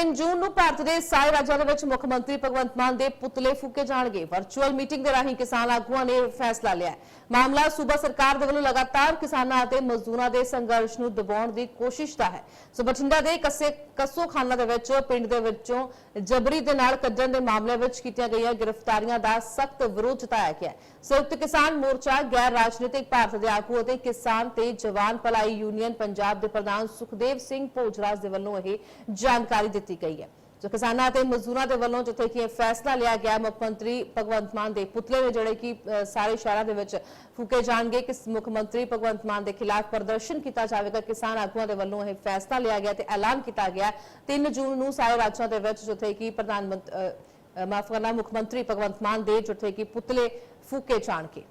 3 ਜੂਨ ਨੂੰ ਭਾਰਤ ਦੇ ਸਾਰੇ ਰਾਜਾਂ ਦੇ ਵਿੱਚ ਮੁੱਖ ਮੰਤਰੀ ਭਗਵੰਤ ਮਾਨ ਦੇ ਪੁਤਲੇ ਫੂਕੇ ਜਾਣਗੇ। ਵਰਚੁਅਲ ਮੀਟਿੰਗ ਦੇ ਰਾਹੀਂ ਕਿਸਾਨ ਆਗੂਆਂ ਨੇ ਫੈਸਲਾ ਲਿਆ। ਮਾਮਲਾ ਸੂਬਾ ਸਰਕਾਰ ਦੇ ਵੱਲੋਂ ਲਗਾਤਾਰ ਕਿਸਾਨਾਂ ਅਤੇ ਮਜ਼ਦੂਰਾਂ ਦੇ ਸੰਘਰਸ਼ ਨੂੰ ਦਬਾਉਣ ਦੀ ਕੋਸ਼ਿਸ਼ ਦਾ ਹੈ। ਸੋ ਬਠਿੰਡਾ ਦੇ ਕੱਸੇ ਕੱਸੋ ਖਾਨਾ ਦੇ ਵਿੱਚ, ਪਿੰਡ ਦੇ ਵਿੱਚੋਂ ਜਬਰੀ ਦੇ ਨਾਲ ਕੱਢਣ ਦੇ ਮਾਮਲੇ ਵਿੱਚ ਕੀਤੀਆਂ ਗਈਆਂ ਗ੍ਰਿਫਤਾਰੀਆਂ ਦਾ ਸਖਤ ਵਿਰੋਧ ਜਤਾਇਆ ਗਿਆ। ਸੰਯੁਕਤ ਕਿਸਾਨ ਮੋਰਚਾ, ਗੈਰ ਰਾਜਨੀਤਿਕ ਭਾਰਤ ਦੇ ਆਗੂ ਅਤੇ ਕਿਸਾਨ ਤੇ ਜਵਾਨ ਭਲਾਈ ਯੂਨੀਅਨ ਪੰਜਾਬ ਦੇ ਪ੍ਰਧਾਨ ਸੁਖਦੇਵ ਸਿੰਘ ਭੋਜਰਾਜ ਦੇ ਵੱਲੋਂ ਇਹ ਜਾਣਕਾਰੀ ਦਿੱਤੀ ਗਈ ਹੈ। ਜੋ ਕਿਸਾਨਾਂ ਅਤੇ ਮਜ਼ਦੂਰਾਂ ਦੇ ਵੱਲੋਂ ਜਿੱਥੇ ਕਿ ਫੈਸਲਾ ਲਿਆ ਗਿਆ, ਮੁੱਖ ਮੰਤਰੀ ਭਗਵੰਤ ਮਾਨ ਦੇ ਪੁਤਲੇ ਨੇ ਜਿਹੜੇ ਕਿ ਸਾਰੇ ਸ਼ਹਿਰਾਂ ਦੇ ਵਿੱਚ ਫੂਕੇ ਜਾਣਗੇ ਕਿ ਮੁੱਖ ਮੰਤਰੀ ਭਗਵੰਤ ਮਾਨ ਦੇ ਖਿਲਾਫ ਪ੍ਰਦਰਸ਼ਨ ਕੀਤਾ ਜਾਵੇਗਾ। ਕਿਸਾਨ ਆਗੂਆਂ ਦੇ ਵੱਲੋਂ ਇਹ ਫੈਸਲਾ ਲਿਆ ਗਿਆ ਤੇ ਐਲਾਨ ਕੀਤਾ ਗਿਆ। 3 ਜੂਨ ਨੂੰ ਸਾਰੇ ਰਾਜਾਂ ਦੇ ਵਿੱਚ ਜਿੱਥੇ ਕਿ ਪ੍ਰਧਾਨ ਮੰਤਰੀ ਮਾਫ ਕਰਨਾ, ਮੁੱਖ ਮੰਤਰੀ ਭਗਵੰਤ ਮਾਨ ਦੇ ਜਿੱਥੇ ਕਿ ਪੁਤਲੇ ਫੂਕੇ ਜਾਣਗੇ।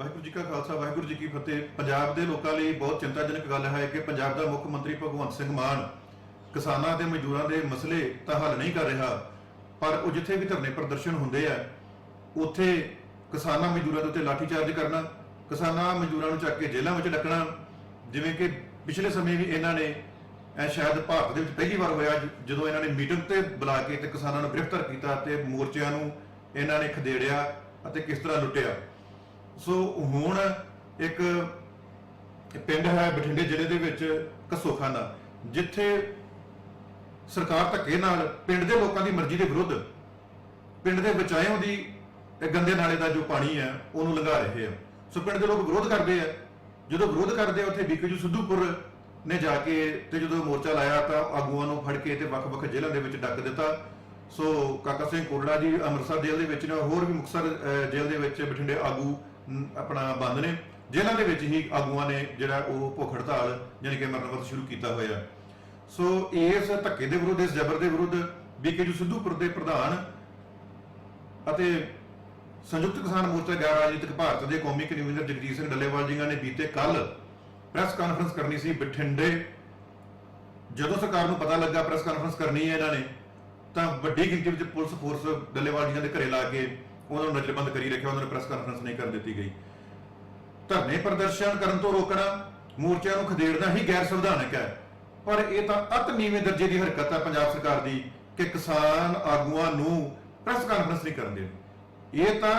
ਵਾਹਿਗੁਰੂ ਜੀ ਕਾ ਖਾਲਸਾ, ਵਾਹਿਗੁਰੂ ਜੀ ਕੀ ਫਤਿਹ। ਪੰਜਾਬ ਦੇ ਲੋਕਾਂ ਲਈ ਬਹੁਤ ਚਿੰਤਾਜਨਕ ਗੱਲ ਹੈ ਕਿ ਪੰਜਾਬ ਦਾ ਮੁੱਖ ਮੰਤਰੀ ਭਗਵੰਤ ਸਿੰਘ ਮਾਨ ਕਿਸਾਨਾਂ ਤੇ ਮਜ਼ਦੂਰਾਂ ਦੇ ਮਸਲੇ ਤਾਂ ਹੱਲ ਨਹੀਂ ਕਰ ਰਿਹਾ, ਪਰ ਉਹ ਜਿੱਥੇ ਵੀ ਧਰਨੇ ਪ੍ਰਦਰਸ਼ਨ ਹੁੰਦੇ ਆ, ਉੱਥੇ ਕਿਸਾਨਾਂ ਮਜ਼ਦੂਰਾਂ ਦੇ ਉੱਤੇ ਲਾਠੀਚਾਰਜ ਕਰਨਾ, ਕਿਸਾਨਾਂ ਮਜ਼ਦੂਰਾਂ ਨੂੰ ਚੱਕ ਕੇ ਜੇਲ੍ਹਾਂ ਵਿੱਚ ਡੱਕਣਾ, ਜਿਵੇਂ ਕਿ ਪਿਛਲੇ ਸਮੇਂ ਵੀ ਇਹਨਾਂ ਨੇ, ਇਹ ਸ਼ਾਇਦ ਭਾਰਤ ਦੇ ਵਿੱਚ ਪਹਿਲੀ ਵਾਰ ਹੋਇਆ ਜਦੋਂ ਇਹਨਾਂ ਨੇ ਮੀਟਿੰਗ ਤੇ ਬੁਲਾ ਕੇ ਤੇ ਕਿਸਾਨਾਂ ਨੂੰ ਗ੍ਰਿਫਤਾਰ ਕੀਤਾ ਤੇ ਮੋਰਚਿਆਂ ਨੂੰ ਇਹਨਾਂ ਨੇ ਖਦੇੜਿਆ ਅਤੇ ਕਿਸ ਤਰ੍ਹਾਂ ਲੁੱਟਿਆ। ਸੋ ਹੁਣ ਇੱਕ ਪਿੰਡ ਹੈ ਬਠਿੰਡੇ ਜ਼ਿਲ੍ਹੇ ਦੇ ਵਿੱਚ ਕਸੋਖਾਨਾ, ਜਿੱਥੇ ਸਰਕਾਰ ਧੱਕੇ ਨਾਲ ਪਿੰਡ ਦੇ ਲੋਕਾਂ ਦੀ ਮਰਜ਼ੀ ਦੇ ਵਿਰੁੱਧ ਪਿੰਡ ਦੇ ਬਚਾਇਓ ਦੀ ਗੰਦੇ ਨਾਲੇ ਦਾ ਜੋ ਪਾਣੀ ਹੈ, ਉਹਨੂੰ ਲੰਘਾ ਰਹੇ ਆ। ਸੋ ਪਿੰਡ ਦੇ ਲੋਕ ਵਿਰੋਧ ਕਰਦੇ ਆ। ਜਦੋਂ ਵਿਰੋਧ ਕਰਦੇ ਆ, ਉੱਥੇ ਬੀਕੇਜੂ ਸਿੱਧੂਪੁਰ ਨੇ ਜਾ ਕੇ ਤੇ ਜਦੋਂ ਮੋਰਚਾ ਲਾਇਆ ਤਾਂ ਆਗੂਆਂ ਨੂੰ ਫੜ ਕੇ ਤੇ ਵੱਖ-ਵੱਖ ਜ਼ਿਲ੍ਹਿਆਂ ਦੇ ਵਿੱਚ ਡੱਕ ਦਿੱਤਾ। ਸੋ ਕਾਕਾ ਸਿੰਘ ਕੋਟੜਾ ਜੀ ਅੰਮ੍ਰਿਤਸਰ ਜੇਲ੍ਹ ਦੇ ਵਿੱਚ ਨੇ, ਹੋਰ ਵੀ ਮੁਕਤਸਰ ਜੇਲ੍ਹ ਦੇ ਵਿੱਚ ਬਠਿੰਡੇ ਆਗੂ ਆਪਣਾ ਬੰਦ ਨੇ। ਜੇਲ੍ਹਾਂ ਦੇ ਵਿੱਚ ਹੀ ਆਗੂਆਂ ਨੇ ਜਿਹੜਾ ਉਹ ਭੁੱਖ ਹੜਤਾਲ ਯਾਨੀ ਕਿ ਮਰਨ ਸ਼ੁਰੂ ਕੀਤਾ ਹੋਇਆ। ਸੋ ਇਸ ਧੱਕੇ ਦੇ ਵਿਰੁੱਧ, ਇਸ ਜ਼ਬਰ ਦੇ ਵਿਰੁੱਧ ਬੀਕੇਜੂ ਸਿੱਧੂਪੁਰ ਦੇ ਪ੍ਰਧਾਨ ਅਤੇ ਸੰਯੁਕਤ ਕਿਸਾਨ ਮੋਰਚਾ ਗੈਰ ਰਾਜਨੀਤਿਕ ਭਾਰਤ ਦੇ ਕੌਮੀ ਕਨਵੀਨਰ ਜਗਜੀਤ ਸਿੰਘ ਡੱਲੇਵਾਲ ਜੀ ਨੇ ਬੀਤੇ ਕੱਲ ਪ੍ਰੈਸ ਕਾਨਫਰੰਸ ਕਰਨੀ ਸੀ ਬਠਿੰਡੇ। ਜਦੋਂ ਸਰਕਾਰ ਨੂੰ ਪਤਾ ਲੱਗਾ ਪ੍ਰੈਸ ਕਾਨਫਰੰਸ ਕਰਨੀ ਹੈ ਇਹਨਾਂ ਨੇ, ਤਾਂ ਵੱਡੀ ਗਿਣਤੀ ਵਿੱਚ ਪੁਲਿਸ ਫੋਰਸ ਡੱਲੇਵਾਲ ਜੀ ਦੇ ਘਰੇ ਲਾ ਕੇ ਉਹਨਾਂ ਨੂੰ ਨਜ਼ਰਬੰਦ ਕਰੀ ਰੱਖਿਆ, ਉਹਨਾਂ ਨੂੰ ਪ੍ਰੈਸ ਕਾਨਫਰੰਸ ਨਹੀਂ ਕਰਨ ਦਿੱਤੀ ਗਈ। ਧਰਨੇ ਪ੍ਰਦਰਸ਼ਨ ਕਰਨ ਤੋਂ ਰੋਕਣਾ, ਮੋਰਚਿਆਂ ਨੂੰ ਖਦੇੜਨਾ ਹੀ ਗੈਰ ਸੰਵਿਧਾਨਕ ਹੈ। ਪਰ ਇਹ ਤਾਂ ਅਤ ਨੀਵੇਂ ਦਰਜੇ ਦੀ ਹਰਕਤ ਹੈ ਪੰਜਾਬ ਸਰਕਾਰ ਦੀ ਕਿ ਕਿਸਾਨ ਆਗੂਆਂ ਨੂੰ ਪ੍ਰੈਸ ਕਾਨਫਰੰਸ ਨਹੀਂ ਕਰਨ ਦੇਣੀ। ਇਹ ਤਾਂ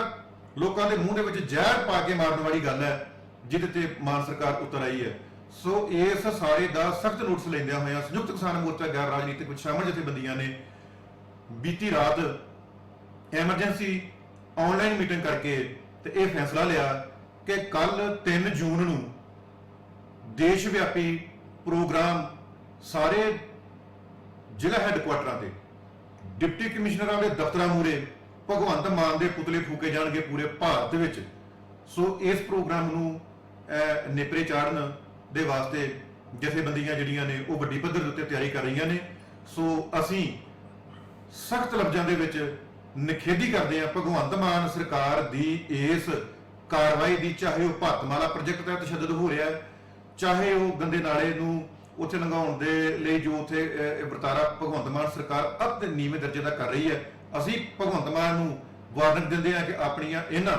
ਲੋਕਾਂ ਦੇ ਮੂੰਹ ਦੇ ਵਿੱਚ ਜ਼ਹਿਰ ਪਾ ਕੇ ਮਾਰਨ ਵਾਲੀ ਗੱਲ ਹੈ, ਜਿਹਦੇ ਤੇ ਮਾਨ ਸਰਕਾਰ ਉਤਰ ਆਈ ਹੈ। ਸੋ ਇਸ ਸਾਰੇ ਦਾ ਸਖਤ ਨੋਟਿਸ ਲੈਂਦਿਆਂ ਹੋਇਆਂ ਸੰਯੁਕਤ ਕਿਸਾਨ ਮੋਰਚਾ ਗੈਰ ਰਾਜਨੀਤਿਕ ਵਿੱਚ ਸ਼ਾਮਲ ਜਥੇਬੰਦੀਆਂ ਨੇ ਬੀਤੀ ਰਾਤ ਐਮਰਜੈਂਸੀ ਆਨਲਾਈਨ ਮੀਟਿੰਗ ਕਰਕੇ ਤੇ ਇਹ ਫੈਸਲਾ ਲਿਆ ਕਿ ਕੱਲ 3 ਜੂਨ ਨੂੰ ਦੇਸ਼ ਵਿਆਪੀ ਪ੍ਰੋਗਰਾਮ ਸਾਰੇ ਜ਼ਿਲ੍ਹਾ ਹੈੱਡਕੁਆਟਰਾਂ ਤੇ, ਡਿਪਟੀ ਕਮਿਸ਼ਨਰਾਂ ਦੇ ਦਫ਼ਤਰਾਂ ਮੂਰੇ ਭਗਵੰਤ ਮਾਨ ਦੇ ਪੁਤਲੇ ਫੂਕੇ ਜਾਣਗੇ ਪੂਰੇ ਭਾਰਤ ਵਿੱਚ। ਸੋ ਇਸ ਪ੍ਰੋਗਰਾਮ ਨੂੰ ਨੇਪਰੇ ਚਾੜਨ ਦੇ ਵਾਸਤੇ ਜਥੇਬੰਦੀਆਂ ਜਿਹੜੀਆਂ ਨੇ, ਉਹ ਵੱਡੀ ਪੱਧਰ ਦੇ ਉੱਤੇ ਤਿਆਰੀ ਕਰ ਰਹੀਆਂ ਨੇ। ਸੋ ਅਸੀਂ ਸਖਤ ਲਫ਼ਜ਼ਾਂ ਦੇ ਵਿੱਚ ਨਿਖੇਧੀ ਕਰਦੇ ਆ ਭਗਵੰਤ ਮਾਨ ਸਰਕਾਰ ਦੀ ਇਸ ਕਾਰਵਾਈ ਦੀ, ਚਾਹੇ ਉਹ ਭਾਰਤਮਾਲਾ ਪ੍ਰੋਜੈਕਟ ਤਹਿਤ ਤਸ਼ੱਦਦ ਹੋ ਰਿਹਾ ਹੈ, ਚਾਹੇ ਉਹ ਗੰਦੇ ਨਾਲੇ ਨੂੰ ਉੱਥੇ ਲੰਘਾਉਣ ਦੇ ਲਈ ਜੋ ਉੱਥੇ ਵਰਤਾਰਾ ਭਗਵੰਤ ਮਾਨ ਸਰਕਾਰ ਅਤ ਨੀਵੇਂ ਦਰਜੇ ਦਾ ਕਰ ਰਹੀ ਹੈ। ਅਸੀਂ ਭਗਵੰਤ ਮਾਨ ਨੂੰ ਵਾਰਨਿੰਗ ਦਿੰਦੇ ਹਾਂ ਕਿ ਆਪਣੀਆਂ ਇਹਨਾਂ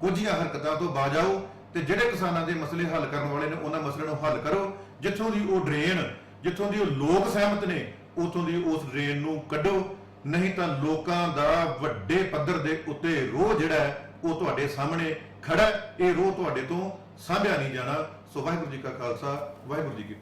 ਕੁਝੀਆਂ ਹਰਕਤਾਂ ਤੋਂ ਬਾਜ ਆਓ ਤੇ ਜਿਹੜੇ ਕਿਸਾਨਾਂ ਦੇ ਮਸਲੇ ਹੱਲ ਕਰਨ ਵਾਲੇ ਨੇ, ਉਹਨਾਂ ਮਸਲਿਆਂ ਨੂੰ ਹੱਲ ਕਰੋ। ਜਿੱਥੋਂ ਦੀ ਉਹ ਡਰੇਨ, ਜਿੱਥੋਂ ਦੀ ਉਹ ਲੋਕ ਸਹਿਮਤ ਨੇ, ਉਥੋਂ ਦੀ ਉਸ ਡਰੇਨ ਨੂੰ ਕੱਢੋ। ਨਹੀਂ ਤਾਂ ਲੋਕਾਂ ਦਾ ਵੱਡੇ ਪੱਧਰ ਦੇ ਉੱਤੇ ਰੋਹ ਜਿਹੜਾ ਹੈ, ਉਹ ਤੁਹਾਡੇ ਸਾਹਮਣੇ ਖੜਾ ਹੈ। ਇਹ ਰੋਹ ਤੁਹਾਡੇ ਤੋਂ ਸਾਂਭਿਆ ਨਹੀਂ ਜਾਣਾ ਸੋ ਵਾਹਿਗੁਰੂ ਜੀ ਕਾ ਖਾਲਸਾ, ਵਾਹਿਗੁਰੂ ਜੀ ਕੀ